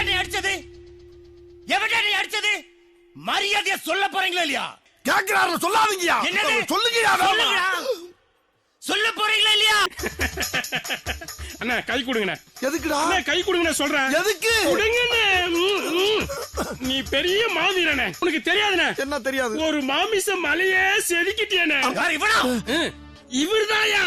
எவன்டா நீ அடிச்சது? எவன்டா நீ அடிச்சது? மரியாதையா சொல்ல போறீங்களா இல்லையா? கேக்குறாரு சொல்லாதீங்கயா என்னது? சொல்லுங்கயா. சொல்லுங்கடா. சொல்ல போறீங்களா இல்லையா? அண்ணா கை கொடுங்கண்ணே. எதுக்குடா? அண்ணா கை கொடுங்கண்ணே சொல்றேன். எதுக்கு? கொடுங்கண்ணே. நீ பெரிய மாவீரனே. உனக்கு தெரியாதுண்ணே. என்ன தெரியாது? ஒரு மாமிச மலையே செதுக்கிட்டியானே இவர்தாயா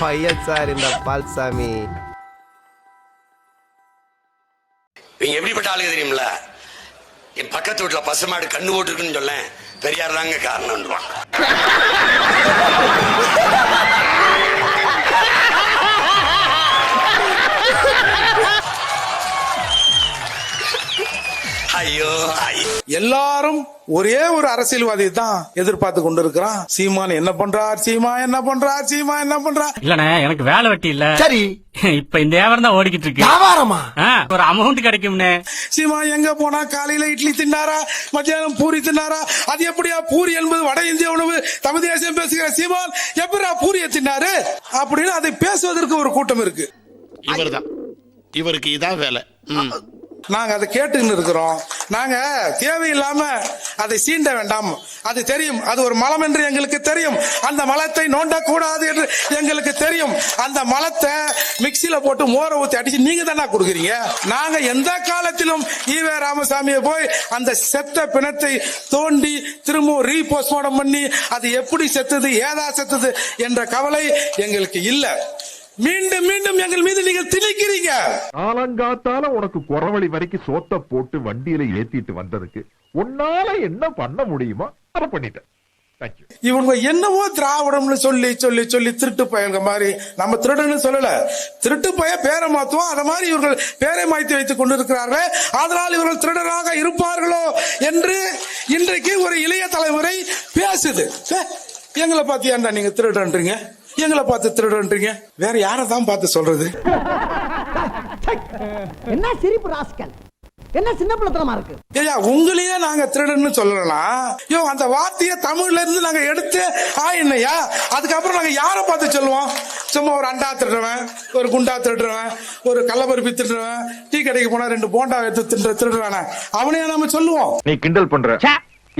பையன் சார் இந்த பால்சாமி. இவங்க எப்படிப்பட்ட ஆளுங்க தெரியுமில என் பக்கத்து வீட்டுல பசுமாடு கண்ணு போட்டுருக்குன்னு சொல்லேன். பெரியார் தாங்க காரணம் ஐயோ ஐயோ. எல்லாரும் ஒரே ஒரு அரசியல்வாதி தான் எதிர்பார்த்து கொண்டிருக்கிறான். சீமான் என்ன பண்றார்? சீமா என்ன பண்றார்? சீமா என்ன பண்றார்? இல்லண்ணே எனக்கு வேலை வெட்டி இல்ல. சரி. இப்ப இந்த வியாபாரம் தான் ஓடிக்கிட்டு இருக்கு. வியாபாரமா? ஒரு அமௌண்ட் கிடைக்கும்னே சீமா எங்க போனா? காலையில இட்லி தின்னாரா? மத்தியானம் பூரி தின்னாரா? அது எப்படியா? பூரி என்பது வட இந்திய உணவு. தமிழ் தேசியம் பேசுகிற சீமான் எப்படியா பூரியை தின்னாரு? அப்படின்னு அதை பேசுவதற்கு ஒரு கூட்டம் இருக்கு. இவர்தான். இவருக்கு இதான் வேலை. நாங்க அதை கேட்டுன்னு இருக்கிறோம். நாங்க தேவையில்லாம அதை சீண்ட வேண்டாம். அது தெரியும். அது ஒரு மலம் என்று எங்களுக்கு தெரியும். அந்த மலத்தை நோண்டக்கூடாது என்று எங்களுக்கு தெரியும். அந்த மலத்தை மிக்சியில போட்டு மோர ஊத்தி அடிச்சு நீங்க தானே கொடுக்குறீங்க? நாங்க எந்த காலத்திலும் ஈவே ராமசாமியை போய் அந்த செத்த பிணத்தை தோண்டி திரும்ப ரீபோஸ்ட்மார்டம் பண்ணி அது எப்படி செத்துது ஏதா செத்துது என்ற கவலை எங்களுக்கு இல்லை. மீண்டும் மீண்டும் எங்கள் மீது நீங்கள் திணிக்கிறீங்க. காலங்காத்தால உனக்கு குறவழி வரைக்கும் சோத்த போட்டு வண்டியில ஏத்திட்டு வந்ததுக்கு உன்னால என்ன பண்ண முடியுமோ அதை பண்ணிட்டேன். இவங்க என்னவோ திராவிடம்னு சொல்லி சொல்லி சொல்லி திருட்டு பயங்க மாதிரி நம்ம திருடன்னு சொல்லல. திருட்டு பய பேரை மாத்துவோம் அத மாதிரி இவர்கள் பேரை மாய்த்து வைத்துக் கொண்டிருக்கிறார்கள். அதனால் இவர்கள் திருடராக இருப்பார்களோ என்று இன்றைக்கு ஒரு இளைய தலைமுறை பேசுது. எங்களை பார்த்து ஏன்டா நீங்க திருடன்றீங்க எங்களை பார்த்து திருடன்றீங்க வேற யாரை தான் பார்த்து சொல்றது? என்ன சிரிப்பு ராஸ்கல்? என்ன சின்ன பிள்ளைத்தனமா இருக்கு? ஐயா உங்களையே நாங்க திருடன்னு சொல்லலாம் யோ அந்த வார்த்தையை தமிழ்ல இருந்து நாங்க எடுத்து ஆயினையா அதுக்கப்புறம் நாங்க யாரை பார்த்து சொல்லுவோம்? சும்மா ஒரு அண்டா திருடுறவன் ஒரு குண்டா திருடுறவன் ஒரு கள்ளப்பருப்பி திருடுறவன் டீ கடைக்கு போனா ரெண்டு போண்டா எடுத்து திருடுறானே. அவனையே நாம சொல்லுவோம்? நீ கிண்டல் பண்ற.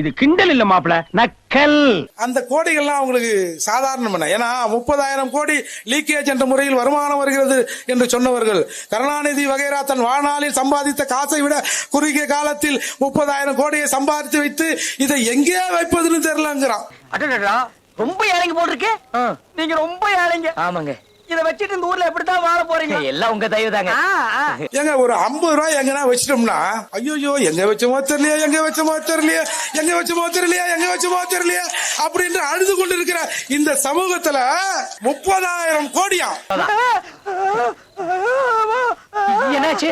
இது கிண்டல் இல்ல மாப்பிள நக்கல். அந்த கோடிகள்லாம் அவங்களுக்கு சாதாரணம் என்ன? ஏன்னா முப்பதாயிரம் கோடி லீக்கேஜ் என்ற முறையில் வருமானம் வருகிறது என்று சொன்னவர்கள். கருணாநிதி வகைரா தன் வாழ்நாளில் சம்பாதித்த காசை விட குறுகிய காலத்தில் முப்பதாயிரம் கோடியை சம்பாதித்து வைத்து இதை எங்கே வைப்பதுன்னு தெரியலங்கிறான். அடடா ரொம்ப ஏழைங்க போட்டிருக்கு நீங்க ரொம்ப ஏழைங்க. ஆமாங்க. இத வச்சிட்டு இந்த ஊர்ல எப்படித்தான் வாழ போறீங்க? எல்லாம் உங்க தயவு தாங்க. ஏங்க ஒரு ஐம்பது ரூபாய் எங்கன்னா வச்சிட்டோம்னா ஐயோ எங்க வச்சோமோ தெரியலையே எங்க வச்சோமோ தெரியலையே எங்க வச்சோமோ தெரியலையே எங்க வச்சோமோ தெரியலையே அப்படின்னு அழுது கொண்டு இருக்கிற இந்த சமூகத்துல முப்பதாயிரம் கோடியா? என்னாச்சு?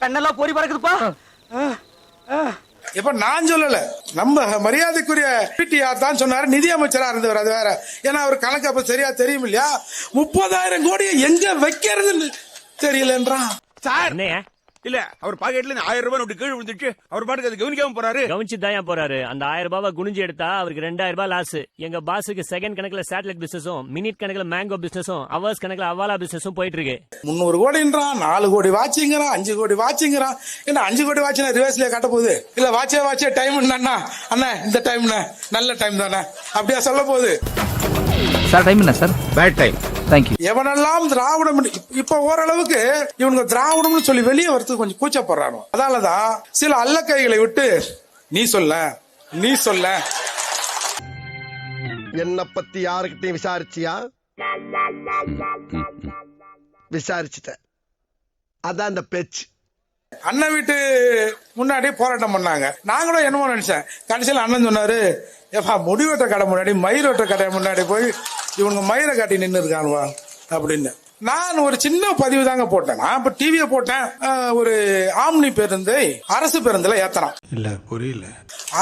கண்ணெல்லாம் பொறி பறக்குதுப்பா. இப்ப நான் சொல்லல? நம்ம மரியாதைக்குரிய பிடிஆர் தான் சொன்னாரு நிதி அமைச்சரா இருந்தவர் அது வேற. ஏன்னா அவர் கணக்கு அப்ப சரியா தெரியும் இல்லையா? முப்பதாயிரம் கோடியை எங்க வைக்கிறதுன்னு தெரியலன்றான். சார் இல்ல அவர் பாக்கெட்ல இருந்து ஆயிரம் ரூபாய் நோட்டு கீழே விழுந்துச்சு அவர் பாட்டுக்கு அது கவனிக்காம போறாரு. கவனிச்சு தான் போறாரு? அந்த ஆயிரம் ரூபாவை குனிஞ்சு எடுத்தா அவருக்கு ரெண்டாயிரம் ரூபாய் லாஸ் எங்க பாஸுக்கு செகண்ட் கணக்குல சேட்டலைட் பிசினஸும் மினிட் கணக்குல மேங்கோ பிசினஸும் அவர்ஸ் கணக்குல அவாலா பிசினஸும் போயிட்டு இருக்கு முந்நூறு கோடின்றான் நாலு கோடி வாட்சிங்கிறான் அஞ்சு கோடி வாட்சிங்கிறான் என்ன அஞ்சு கோடி வாட்சினா ரிவர்ஸ்லயே காட்ட போகுது? இல்ல வாட்சே வாட்சே டைம் அண்ணா. அண்ணா இந்த டைம்ண்ணே நல்ல டைம் தானே. அப்படியா சொல்ல போகுது? சார் டைம் என்ன sir? Bad time thank you எவனெல்லாம் திராவிடம் இப்ப ஓரளவுக்கு இவனுங்க திராவிடம்னு சொல்லி வெளியே வரதுக்கு கொஞ்சம் கூச்சப்படுறானோ. அதனாலதான் சில அல்லக்கைகளை விட்டு நீ சொல்ல நீ சொல்ல. என்ன பத்தி யாருக்கிட்டையும் விசாரிச்சியா? விசாரிச்சுட்ட அதான் அந்த பேச்சு. அண்ணன் வீட்டு முன்னாடி போராட்டம் பண்ணாங்க. நாங்களும் என்னமோ நினைச்சேன். கடைசியில் அண்ணன் சொன்னாரு ஏப்பா முடிவெட்ட கடை முன்னாடி மயிர் வெட்ட கடை முன்னாடி போய் இவனுங்க மயிரை காட்டி நின்று இருக்கானுவா அப்படின்னு. நான் ஒரு சின்ன பதிவு தாங்க போட்டேன். நான் இப்ப டிவியை போட்டேன். ஒரு ஆம்னி பேருந்து அரசு பேருந்துல ஏத்தலாம். இல்ல புரியல.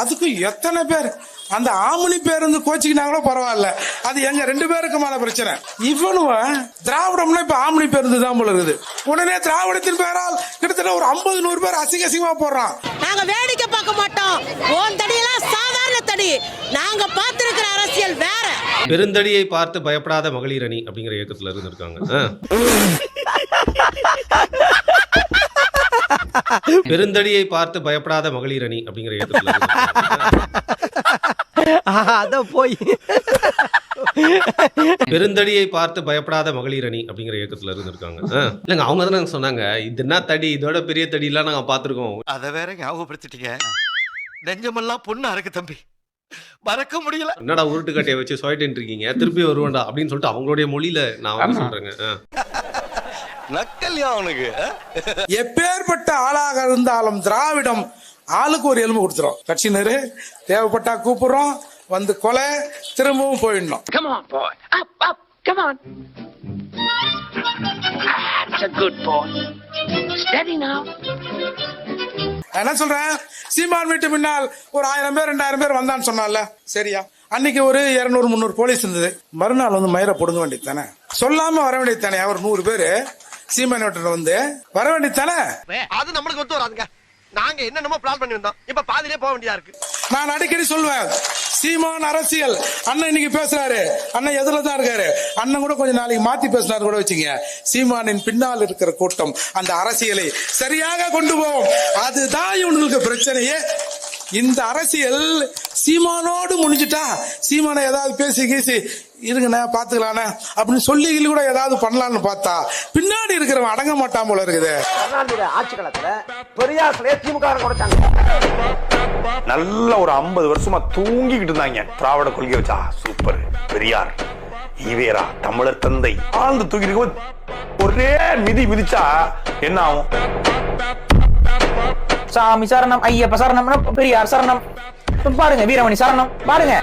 அதுக்கு எத்தனை பேர்? அந்த ஆம்னி பேருந்து கோச்சிக்கினாங்களோ பரவாயில்ல. அது எங்க ரெண்டு பேருக்குமான பிரச்சனை. இவனுவ திராவிடம்னா இப்ப ஆம்னி பேருந்து தான் போல இருக்குது. உடனே திராவிடத்தின் பேரால் கிட்டத்தட்ட ஒரு ஐம்பது நூறு பேர் அசிங்க அசிங்கமா போடுறான். நாங்க வேடிக்கை பார்க்க மாட்டோம். உன் தடியெல்லாம் சாதாரண தடி. நாங்க வேற பெருந்தடியை பார்த்து பயப்படாத மகளிர் அணி அப்படிங்கிற இயக்கத்துல இருந்து இருக்காங்க. பெருந்தடியை பார்த்து பயப்படாத மகளிர் அணி அப்படிங்கிற இயக்கத்துல. அத போய் பெருந்தடியை பார்த்து பயப்படாத மகளிர் அணி அப்படிங்கிற இயக்கத்துல இருந்து இருக்காங்க. இல்லைங்க அவங்க தானே சொன்னாங்க இது என்ன தடி இதோட பெரிய தடி எல்லாம் நாங்க பாத்துருக்கோம் அத வேற ஞாபகப்படுத்திட்டீங்க நெஞ்சமெல்லாம் பொண்ணு அறக்கு தம்பி மறக்க முடியல. என்னடா உருட்டு கட்டையை வச்சு சொல்லிட்டு இருக்கீங்க? திருப்பி வருவேன்டா அப்படின்னு சொல்லிட்டு அவங்களுடைய மொழியில நான் வந்து சொல்றேங்க. நக்கல்யா அவனுக்கு? எப்பேற்பட்ட ஆளாக இருந்தாலும் திராவிடம் ஆளுக்கு ஒரு எலும்பு கொடுத்துரும். கட்சியினரு தேவைப்பட்டா கூப்பிடுறோம் வந்து கொலை திரும்பவும் போயிடணும். That's a good boy. Steady now. என்ன சொல்றேன் சீமான் வீட்டு முன்னால் ஒரு ஆயிரம் பேர் ரெண்டாயிரம் பேர் வந்தான்னு சொன்னால. சரியா? அன்னைக்கு ஒரு இருநூறு முந்நூறு போலீஸ் இருந்தது. மறுநாள் வந்து மயிரை பொடுங்க வேண்டியது தானே சொல்லாம வர வேண்டியது தானே ஒரு நூறு பேரு. சீமான் வீட்டுல வந்து வர வேண்டியது தானே அது நம்மளுக்கு ஒத்து வராதுங்க. நாங்க என்னென்னமோ பிளான் பண்ணி வந்தோம் இப்ப பாதியிலே போக வேண்டியதா இருக்கு. நான் அடிக்கடி சொல்லுவேன் சீமான் அரசியல். அண்ணன் இன்னைக்கு பேசுறாரு. அண்ணன் எதிரில தான் இருக்காரு? அண்ணன் கூட கொஞ்சம் நாளைக்கு மாத்தி பேசினாரு கூட வச்சுங்க சீமானின் பின்னால் இருக்கிற கூட்டம் அந்த அரசியலை சரியாக கொண்டு போவோம். அதுதான் இவங்களுக்கு பிரச்சனையே. இந்த அரசியல் சீமானோடு முடிஞ்சிட்டா சீமானை ஏதாவது பேசி கீசி இருங்கண்ணே பாத்துக்கலாண்ணே அப்படின்னு சொல்லி கூட ஏதாவது பண்ணலாம்னு பார்த்தா பின்னாடி இருக்கிறவன் அடங்க மாட்டான் போல இருக்குது. ஆட்சி காலத்துல பெரியார் திமுக கொடுத்தாங்க நல்ல ஒரு ஐம்பது வருஷமா தூங்கிக்கிட்டு இருந்தாங்க. திராவிட கொள்கை வச்சா சூப்பர் பெரியார் ஈவேரா தமிழர் தந்தை ஆழ்ந்து தூக்கி இருக்கும் ஒரே மிதி மிதிச்சா என்ன ஆகும்? சாமி சரணம் ஐயப்ப சரணம் பெரியார் சரணம். பாருங்க வீரமணி சரணம். பாருங்க.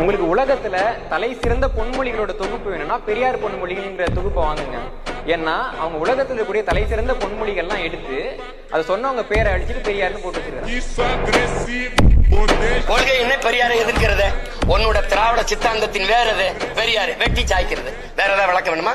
உங்களுக்கு உலகத்துல தலை சிறந்த பொன்மொழிகளோட தொகுப்பு வேணும்னா பெரியார் பொன்மொழிகள்ங்கிற தொகுப்பை வாங்குங்க. ஏன்னா அவங்க உலகத்துல இருக்கக்கூடிய தலை சிறந்த பொன்மொழிகள்லாம் எடுத்து அதை சொன்னவங்க பேரை அடிச்சுட்டு பெரியார்னு போட்டு வச்சிருக்காங்க. கொள்கை என்ன? பெரியாரை எதிர்க்கிறது. உன்னோட திராவிட சித்தாந்தத்தின் வேற எது? பெரியாரு. வெட்டி சாய்க்கிறது. வேற ஏதாவது விளக்க வேணுமா?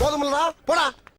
போதுமில்லடா போடா.